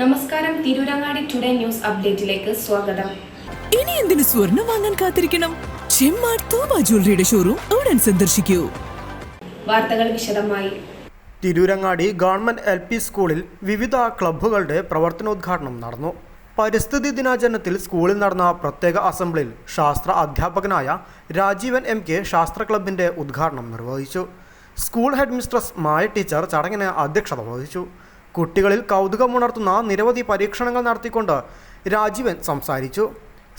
നമസ്കാരം Tirurangadi today news അപ്ഡേറ്റിലേക്ക് സ്വാഗതം. ഇനി എന്തിനു സ്വർണം വാങ്ങാൻ കാത്തിരിക്കണം? ചെമ്മാട് തോമ ജ്വല്ലറിയുടെ ഷോറൂം ഉടൻ സന്ദർശിക്കൂ. വാർത്തകൾ വിശദമായി. തിരൂരങ്ങാടി ഗവൺമെന്റ് എൽ പി സ്കൂളിൽ വിവിധ ക്ലബ്ബുകളുടെ പ്രവർത്തനോദ്ഘാടനം നടന്നു. പരിസ്ഥിതി ദിനാചരണത്തിൽ സ്കൂളിൽ നടന്ന പ്രത്യേക അസംബ്ലിയിൽ ശാസ്ത്ര അധ്യാപകനായ രാജീവൻ എം കെ ശാസ്ത്ര ക്ലബിന്റെ ഉദ്ഘാടനം നിർവഹിച്ചു. School head mistress Maya teacher ചടങ്ങിന് അധ്യക്ഷത വഹിച്ചു. കുട്ടികളിൽ കൗതുകമുണർത്തുന്ന നിരവധി പരീക്ഷണങ്ങൾ നടത്തിക്കൊണ്ട് രാജീവൻ സംസാരിച്ചു.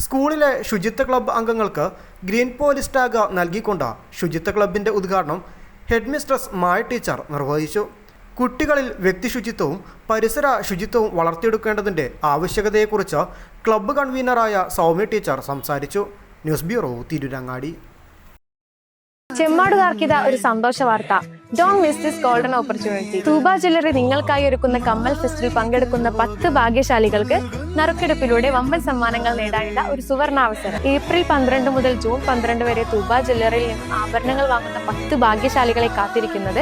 സ്കൂളിലെ ശുചിത്വ ക്ലബ്ബ് അംഗങ്ങൾക്ക് ഗ്രീൻ പോലീസ് ടാഗ് നൽകിക്കൊണ്ട് ശുചിത്വ ക്ലബിന്റെ ഉദ്ഘാടനം ഹെഡ്മിസ്ട്രസ് മായ ടീച്ചർ നിർവഹിച്ചു. കുട്ടികളിൽ വ്യക്തിശുചിത്വവും പരിസര ശുചിത്വവും വളർത്തിയെടുക്കേണ്ടതിന്റെ ആവശ്യകതയെക്കുറിച്ച് ക്ലബ്ബ് കൺവീനറായ സൗമ്യ ടീച്ചർ സംസാരിച്ചു. News bureau Tirurangadi. ചെമ്മാടുകാർക്കിത ഒരു സന്തോഷ വാർത്ത don't miss this golden opportunity Thooba നിങ്ങൾക്കായി ഒരുക്കുന്ന കമ്മൽ ഫെസ്റ്റിൽ പങ്കെടുക്കുന്ന പത്ത് ഭാഗ്യശാലികൾക്ക് നറുക്കെടുപ്പിലൂടെ വമ്പൻ സമ്മാനങ്ങൾ നേടാനുള്ള ഒരു സുവർണാവസരം. ഏപ്രിൽ പന്ത്രണ്ട് മുതൽ ജൂൺ പന്ത്രണ്ട് വരെ തൂബ ജ്വല്ലറിയിൽ നിന്ന് ആഭരണങ്ങൾ വാങ്ങുന്ന പത്ത് ഭാഗ്യശാലികളെ കാത്തിരിക്കുന്നത്